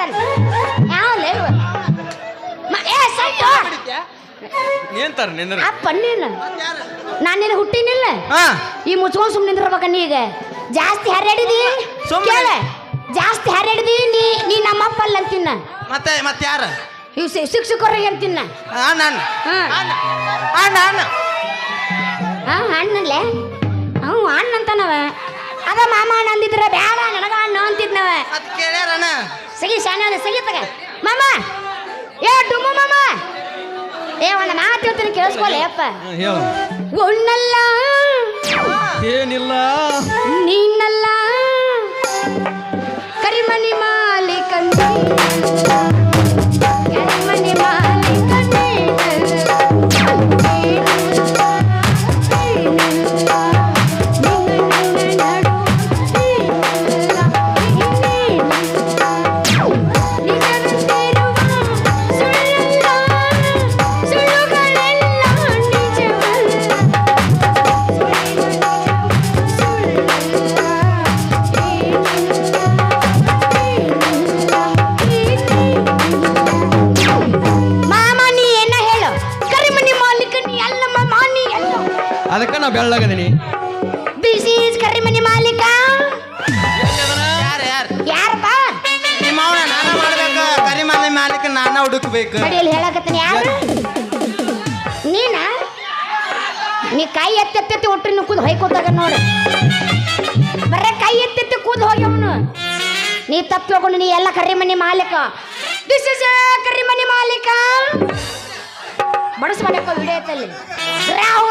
ಬರ್ತಾನೆ ಯಾವ ಲೇವ? ಏ ನಿಂತಾರ ನಿಂದ್ರ? ಅಪ್ಪ ನೀನು. ನಾನು ನಿನ್ನ ಹುಟ್ಟಿನಿಲ್ಲ. ಹಾ. ಈ ಮುಚ್ಕೊಂಡು ಸುಮ್ಮನೆ ನಿಂದಿರ್ಬೇಕ ನೀ ಈಗ. ಜಾಸ್ತಿ ಹರ್ಯಾಡಿದಿ? ಸುಮ್ನೆ. ಕೇಳ. ಜಾಸ್ತಿ ಹರ್ಯಾಡಿದಿ ನೀ ನೀ ನಮ್ಮಪ್ಪ ಅಲ್ಲ ಅಂತಿನ್ನ. ಮತ್ತೆ ಮತ್ತೆ ಯಾರ? ಇವ್ ಶಿ- ಶಿಕ್ಷಕರಿಗೆ ಅಂತಿನ್ನ. ಆ ನಾನು. ಹಾ. ಆ ನಾನು. ಹಾ ಅಣ್ಣಲ್ಲೇ ಹ್ಞೂ ಅಣ್ಣ ಅಂತಾನವ ಅದ ಮಾಮ ಅಣ್ಣ ಅಂದಿದ್ರ ಬೇಡ ನನಗ ಅಣ್ಣ ಅಂತಿದ್ನವ. ಅದ್ ಕೇಳ್ಯಾರನ ಸಗಿ ಶಾನೆ ಅದ ಸಗಿ ತಗ ಮಾಮ ಏ ಡುಮ್ಮು ಮಾಮ. ಏ ಒಂದು ಮಾತು ಹೇಳ್ತೀನಿ ಕೇಳಿಸ್ಕೊಳ್ಳಿ ಅಪ್ಪ. ಉಣ್ಣಲ್ಲ. ಏನಿಲ್ಲ. ನೀನಲ್ಲ. ಕರಿಮನಿ ಮಾಲೀಕಂದ ಅದಕ್ಕ ನಾ ಬೆಳ್ಳಗದೀನಿ. ಮಾಲೀಕ. ಯಾರು ಯಾರು? ಯಾರಪ್ಪ? ನಿಮ್ಮ ಅವನ ನಾನ ಮಾಡ್ಬೇಕು ಕರಿಮನೆ ಮಾಲೀಕ ನಾನ ಹುಡುಕ್ಬೇಕು. ಕಡಿಯಲ್ಲಿ ಹೇಳಕತ್ತೀನಿ ಯಾರು? ನೀನ? ನೀ ಕೈ ಎತ್ತೆತ್ತೆತ್ತಿ ಒಟ್ಟು ನೀವು ಕೂದ್ ಹೊಯ್ಕೋತಾಗ ನೋಡು. ಬರೇ ಕೈ ಎತ್ತೆತ್ತಿ ಕೂದ್ ಹೋಗ್ಯವನು ನೀ ತಪ್ಪು ಹೋಗೋಣ ನೀ ಎಲ್ಲ ಕರಿಮನಿ ಮಾಲೀಕ. ದಿಸ್ ಇಸ್ ಕರಿಮನಿ ಮಾಲೀಕ. ಬಡಿಸ್ಬೇಡಕ್ಕ ವಿಡಿಯೋ ಐತಲ್ಲಿ ರಾಹುಲ್ ರಾಹುಲ್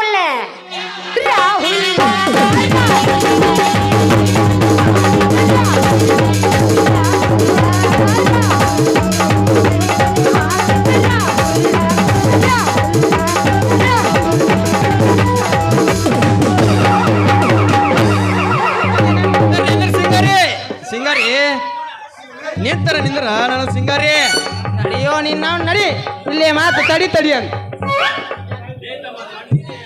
ಸಿಂಗಾರಿ ನಿಂತರ ನಿಂದ್ರ ನನ್ನ ಸಿಂಗಾರಿ. ನಡಿಯೋ ನಿನ್ನ ನಡಿ ಇಲ್ಲೇ ಮಾತು ತಡಿ ತಡಿ ಅಂತ.